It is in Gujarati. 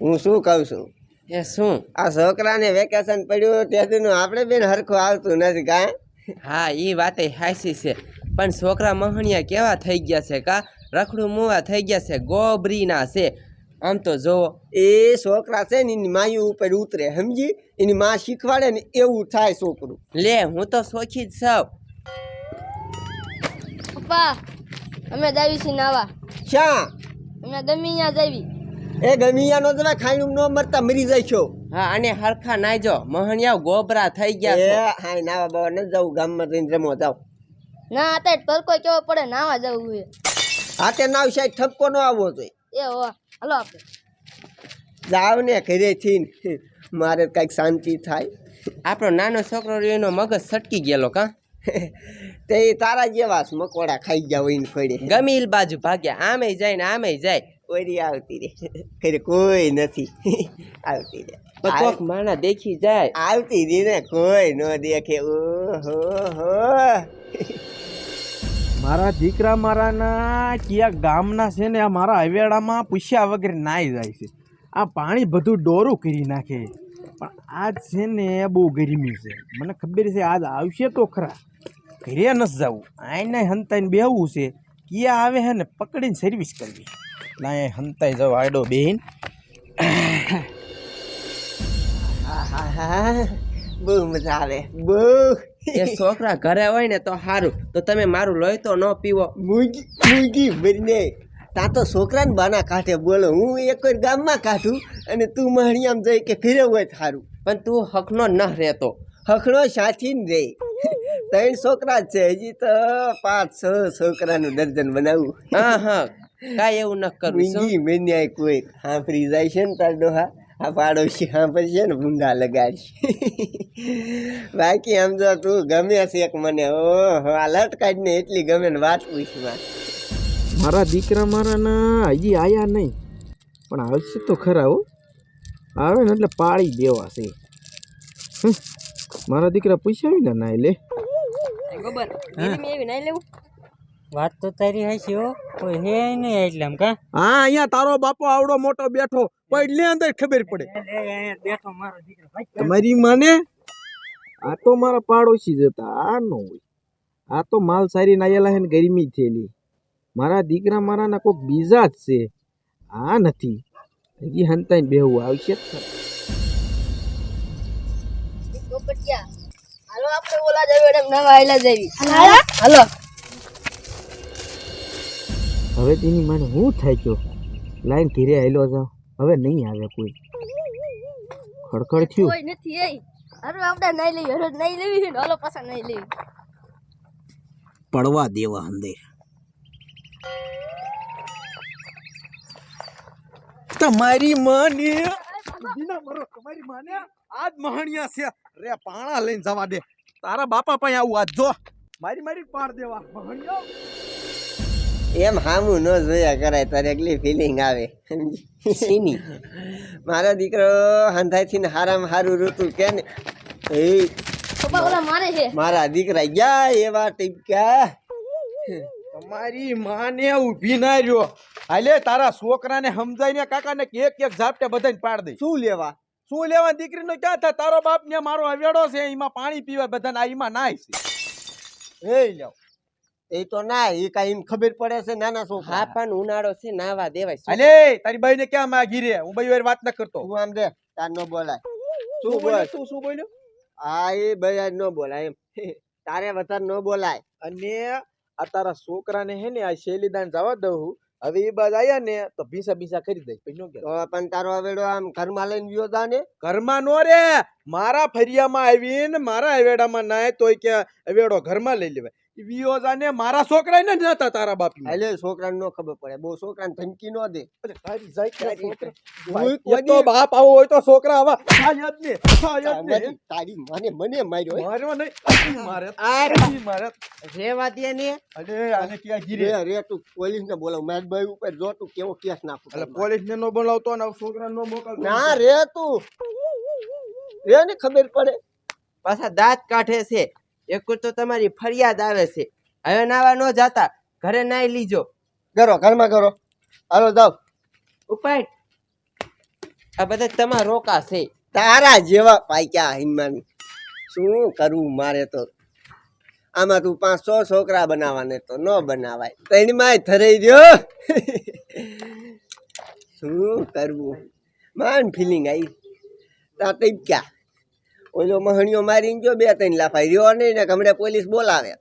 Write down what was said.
હું શું કહું છું? એ શું? આ છોકરાને વેકેશન પડ્યું ત્યાંથી આપણે બેન હરખું આવતું નથી કા હા એ વાતે હાસી છે. પણ છોકરા મહણિયા કેવા થઈ ગયા છે કા? રખડું મુવા થઈ ગયા છે ગોબરીના છે. આમ તો જોવો. એ છોકરા છે ને એની માયું ઉપર ઉતરે સમજી? એની માં શીખવાડે ને એવું થાય છોકરું. લે હું તો શોખી જ છું. પપ્પા અમે જાવી છીએ નાવા શા અમે ગમી ત્યાં જાવી એ ગમિયા નો તમે ખાઈ ન મરતા મરી જાય છો. હા અને હરખા નાઈજો મહણિયા ગોબરા થઈ ગયા એ હા હાય નાવા બાવા ન જવું ગામમાં જઈને રમો જાવ ના અત્યારે તડકો કેવો પડે નાવા જવું છે. તે નાવ સાહેબ ઠપકો ન આવવો જોઈએ. એ હો હાલો આપણે. જાવ ને ઘરેથી મારે કંઈક શાંતિ થાય. આપણો નાનો છોકરો રહ્યો એનો મગજ સટકી ગયેલો કા? તે તારા જેવા મકોડા ખાઈ ગયા હોય ને ફળે. ગમીલ બાજુ ભાગ્યા. આમે જાય ને આમે જાય. ઓરી આવતી રે ખરે કોઈ નથી. આવતી રે તો કોક માણા દેખી જાય. આવતી રી ને કોઈ ન દેખે. ઓ હો. મારા દીકરા મારાના કયા ગામના છે ને આ મારા હવેડામાં પૂછ્યા વગર નાઈ જાય છે. આ પાણી બધું ડોરું કરી નાખે. પણ આજ છે ને બહુ ગરમી છે. મને ખબર છે આજ આવશે તો ખરા. ઘરે નથી જવું આઈને હંતાઈને બેહવું છે. કિયા આવે છે ને પકડીને સર્વિસ કરવી. ના અહીંયા હંતાઈ જાવ આડો બેન હા હા હા બહુ મજા આવે. બહુ. એ છોકરા ઘરે હોય ને તો સારું તો તમે મારું લોહી તો ન પીવો. મૂકી ભરીને તા તો છોકરાને બાના કાઢે બોલો. હું એક ગામમાં કાઢું અને તું મહણિયામ જઈ કે ફેરે હોય સારું પણ તું હકનો ન રહેતો. સાચી ને રે. ત્રણ છોકરા છે. હજી તો પાંચ છ છોકરાનું દર્જન બનાવું. હા હા. કાંઈ એવું ન કરું શું? મેન્યા કોઈ હાંફરી જાય છે ને તાર ડોહા આ પાડોશી હાંફરશે ને ભૂંડા લગાડી બાકી આમ જો તું ગમે છે એક મને ઓહો આ લટકાડ ને એટલી ગમે ને વાત પૂછમાં મારા. દીકરા મારાના હજી આયા નહીં પણ આવશે તો ખરા હો. આવે ને એટલે પાળી દેવા છે. મારા દીકરા પૂછાવી ને નાઈ લે. ગોબર એવી નાઈ લેવું. વાત તો તારી હશે હો કોઈ હે નહીં એટલે આમ કા? હા અહીંયા તારો બાપો આવડો મોટો બેઠો કોઈ લે અંદર ખબર પડે. બેઠો મારો દીકરો તમારી માને આ તો મારા પાડોશી જ હતા આ નો હોય. આ તો માલ સારી નાયેલા હે ને ગરમી થયેલી. મારા દીકરા મારાના કોઈક બીજા જ છે. આ નથી. હજી હંતાઈ બેહવું આવશે જ ખરા. હાલો આપણે ઓલા જાવી એમ નાવા આયલા જાવી હાલો. હવે તેની મને હું થાય છો લાઈન ઘીરે આવેલો જાવ હવે નહીં આવે કોઈ. ખડખડ થયું. કોઈ નથી એ. અરે આપણે નહીં લેવી હરોજ નહીં લેવી છે હાલો પાછા નહીં લેવી. પડવા દેવા હંદે તમારી માને દીના મરો તમારી માને આજ મહાણિયા છે. રે પાણા લઈને જવા દે. તારા બાપા પાસે આવું આજ જો. મારી મારી પાડ દેવા મહાણિયા. એમ હામું ન જોયા કરાય તારે એટલી ફિલિંગ આવે. સીની મારો દીકરો હંધાઈથી ને હારામાં હારું ઋતુ કે ને એ મારે છે? મારા દીકરા ગયા એવા ટીપક્યા તમારી માને ઊભી ના રહ્યો. હાલે તારા છોકરાને સમજાઈને કાકાને એક એક ઝાપટે બધાને પાડ દે. શું લેવા? શું લેવા? દીકરીનો ક્યાં થાય? તારો બાપ ને મારો અવેડો છે એમાં પાણી પીવા બધાને આ એમાં નાય છે. એ લ્યો. એ તો ના એ કાઈ એમ ખબર પડે છે નાના હા છોકરા પણ ઉનાળો છે નાવા દેવાય અલે તારી બાઈ ને ક્યાં માગી રે? હું બાઈ વાત ન કરતો. હું આમ દે તાર નો બોલાય. શું તું બોલ. તું શું બોલ્યો? આ એ ન બોલાય એમ. તારે વધારે ન બોલાય. અને આ તારા છોકરાને હે ને આ શૈલીદાન જવા દઉં હવે એ બાદ આયા ને તો ભીસા ભીસા કરી દઈ પછી ન પણ તારો અવેડો આમ ઘરમાં લઈને ગયો તા ને. ઘરમાં નો રે. મારા ફરિયામાં આવીને મારા અવેડામાં નાય તોય કે અવેડો ઘરમાં લઈ લેવાય. ઈ વિયો જાને મારા છોકરા ને નતા તારા બાપ એટલે છોકરાને નો ખબર પડે. બહુ છોકરાને ધમકી નો દે. તો બાપ આવો હોય તો છોકરા આવા. ને ને તારી મને મને માર્યો મારવા નહીં. મારે મારે. રે દે ને. અરે આને ક્યાં ગીરે? રે રે તું પોલીસ ને બોલાવ. માર ભાઈ ઉપર જો તું કેવો કેસ નાખું એટલે પોલીસ ને નો બોલાવતો ને છોકરા નો મોકલ ના રે તું. રે ને ખબર પડે. પાછા દાંત કાઢે છે. એક તો તમારી ફરિયાદ આવે છે. હવે નાવા ન જાતા ઘરે નાઈ લીજો. કરો ઘરમાં કરો હાલો જાઓ. ઉપાય આ બધા તમારા રોકા છે. તારા જેવા પાક્યા હિમાની. શું કરવું મારે તો? આમાં તું પાંચ સો છોકરા બનાવવાને તો ન બનાવાય. ત્રણમાં થરાઈ દ્યો. શું કરવું માન ફિલિંગ આવી. તા તઈ ક્યાં? ઓલો મહણીઓ મારીને જો બે ત્રણ લાફાઈ રહ્યો નહીં ને હમણાં પોલીસ બોલાવે.